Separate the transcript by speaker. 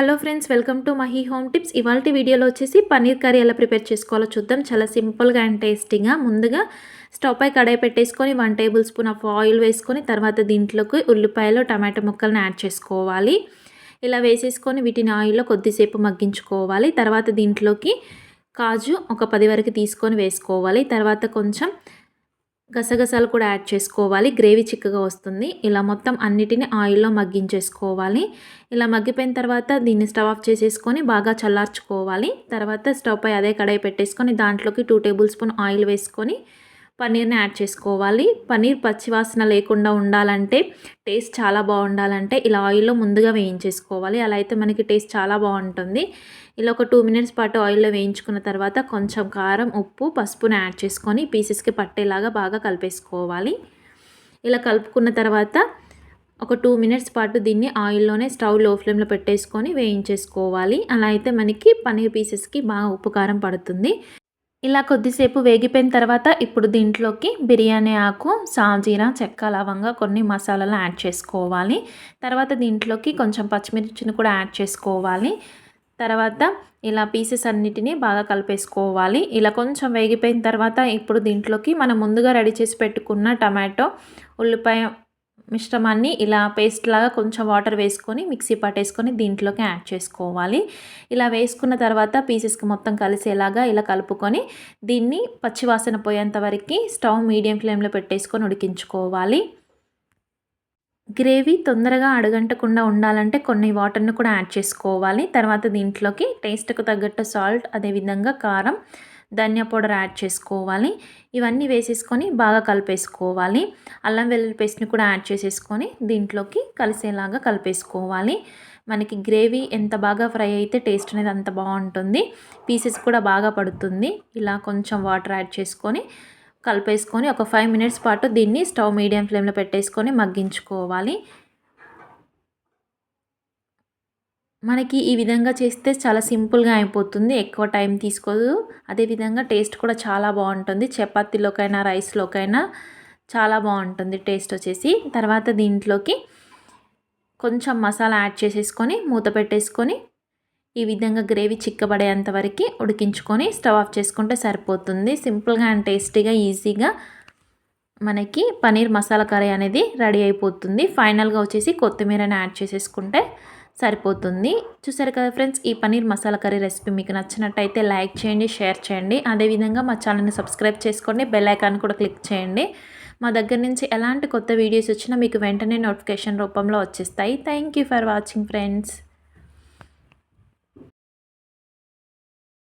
Speaker 1: Hello friends welcome to Mahi home tips. ఇవాళ వీడియోలో వచ్చేసి పన్నీర్ కర్రీ ఎలా ప్రిపేర్ చేసుకోవాలో చూద్దాం. చాలా సింపుల్గా అండ్ టేస్టీగా ముందుగా స్టవ్ పై కడాయి పెట్టేసుకొని one table spoon of oil వేసుకొని తర్వాత దీంట్లోకి ఉల్లిపాయలు టమాటో ముక్కలను యాడ్ చేసుకోవాలి. ఇలా వేసేసుకొని వీటిని ఆయిల్లో కొద్దిసేపు మగ్గించుకోవాలి. తర్వాత దీంట్లోకి కాజు ఒక పది వరకు తీసుకొని వేసుకోవాలి. తర్వాత కొంచెం గసగసాలు కూడా యాడ్ చేసుకోవాలి. గ్రేవీ చిక్కగా వస్తుంది. ఇలా మొత్తం అన్నిటిని ఆయిల్లో మగ్గించేసుకోవాలి. ఇలా మగ్గిపోయిన తర్వాత దీన్ని స్టవ్ ఆఫ్ చేసేసుకొని బాగా చల్లార్చుకోవాలి. తర్వాత స్టవ్ పై అదే కడాయి పెట్టేసుకొని దాంట్లోకి టూ టేబుల్ స్పూన్ ఆయిల్ వేసుకొని పన్నీర్ని యాడ్ చేసుకోవాలి. పన్నీర్ పచ్చివాసన లేకుండా ఉండాలంటే టేస్ట్ చాలా బాగుండాలంటే ఇలా ఆయిల్లో ముందుగా వేయించేసుకోవాలి. అలా అయితే మనకి టేస్ట్ చాలా బాగుంటుంది. ఇలా ఒక టూ మినిట్స్ పాటు ఆయిల్లో వేయించుకున్న తర్వాత కొంచెం కారం ఉప్పు పసుపుని యాడ్ చేసుకొని పీసెస్కి పట్టేలాగా బాగా కలిపేసుకోవాలి. ఇలా కలుపుకున్న తర్వాత ఒక టూ మినిట్స్ పాటు దీన్ని ఆయిల్లోనే స్టవ్లో ఫ్లేమ్లో పెట్టేసుకొని వేయించేసుకోవాలి. అలా అయితే మనకి పన్నీర్ పీసెస్కి బాగా ఉప్పు కారం పడుతుంది. ఇలా కొద్దిసేపు వేగిపోయిన తర్వాత ఇప్పుడు దీంట్లోకి బిర్యానీ ఆకు సాజీరా చెక్క లవంగా కొన్ని మసాలాలు యాడ్ చేసుకోవాలి. తర్వాత దీంట్లోకి కొంచెం పచ్చిమిర్చిని కూడా యాడ్ చేసుకోవాలి. తర్వాత ఇలా పీసెస్ అన్నిటినీ బాగా కలిపేసుకోవాలి. ఇలా కొంచెం వేగిపోయిన తర్వాత ఇప్పుడు దీంట్లోకి మనం ముందుగా రెడీ చేసి పెట్టుకున్న టమాటో ఉల్లిపాయ మిశ్రమాన్ని ఇలా పేస్ట్ లాగా కొంచెం వాటర్ వేసుకొని మిక్సీ పట్టేసుకొని దీంట్లోకి యాడ్ చేసుకోవాలి. ఇలా వేసుకున్న తర్వాత పీసెస్కి మొత్తం కలిసేలాగా ఇలా కలుపుకొని దీన్ని పచ్చివాసన పోయేంత వరకు స్టవ్ మీడియం ఫ్లేమ్లో పెట్టేసుకొని ఉడికించుకోవాలి. గ్రేవీ తొందరగా అడగంటకుండా ఉండాలంటే కొన్ని వాటర్ని కూడా యాడ్ చేసుకోవాలి. తర్వాత దీంట్లోకి టేస్ట్కు తగ్గట్టు సాల్ట్ అదేవిధంగా కారం ధనియా పౌడర్ యాడ్ చేసుకోవాలి. ఇవన్నీ వేసేసుకొని బాగా కలిపేసుకోవాలి. అల్లం వెల్లుల్లి పేస్ట్ని కూడా యాడ్ చేసేసుకొని దీంట్లోకి కలిసేలాగా కలిపేసుకోవాలి. మనకి గ్రేవీ ఎంత బాగా ఫ్రై అయితే టేస్ట్ అనేది అంత బాగుంటుంది. పీసెస్ కూడా బాగా పడుతుంది. ఇలా కొంచెం వాటర్ యాడ్ చేసుకొని కలిపేసుకొని ఒక ఫైవ్ మినిట్స్ పాటు దీన్ని స్టవ్ మీడియం ఫ్లేమ్లో పెట్టేసుకొని మగ్గించుకోవాలి. మనకి ఈ విధంగా చేస్తే చాలా సింపుల్గా అయిపోతుంది. ఎక్కువ టైం తీసుకోదు. అదేవిధంగా టేస్ట్ కూడా చాలా బాగుంటుంది. చపాతీలోకైనా రైస్లోకైనా చాలా బాగుంటుంది టేస్ట్ వచ్చేసి. తర్వాత దీంట్లోకి కొంచెం మసాలా యాడ్ చేసేసుకొని మూత పెట్టేసుకొని ఈ విధంగా గ్రేవీ చిక్కబడేంత వరకు ఉడికించుకొని స్టవ్ ఆఫ్ చేసుకుంటే సరిపోతుంది. సింపుల్గా అండ్ టేస్టీగా ఈజీగా మనకి పనీర్ మసాలా కర్రీ అనేది రెడీ అయిపోతుంది. ఫైనల్గా వచ్చేసి కొత్తిమీరని యాడ్ చేసేసుకుంటే సరిపోతుంది. చూసారు కదా ఫ్రెండ్స్ ఈ పనీర్ మసాలా కర్రీ రెసిపీ మీకు నచ్చినట్టయితే లైక్ చేయండి షేర్ చేయండి. అదేవిధంగా మా ఛానల్ని సబ్స్క్రైబ్ చేసుకోండి బెల్ ఐకాన్ కూడా క్లిక్ చేయండి. మా దగ్గర నుంచి ఎలాంటి కొత్త వీడియోస్ వచ్చినా మీకు వెంటనే నోటిఫికేషన్ రూపంలో వచ్చేస్తాయి. Thank for watching friends.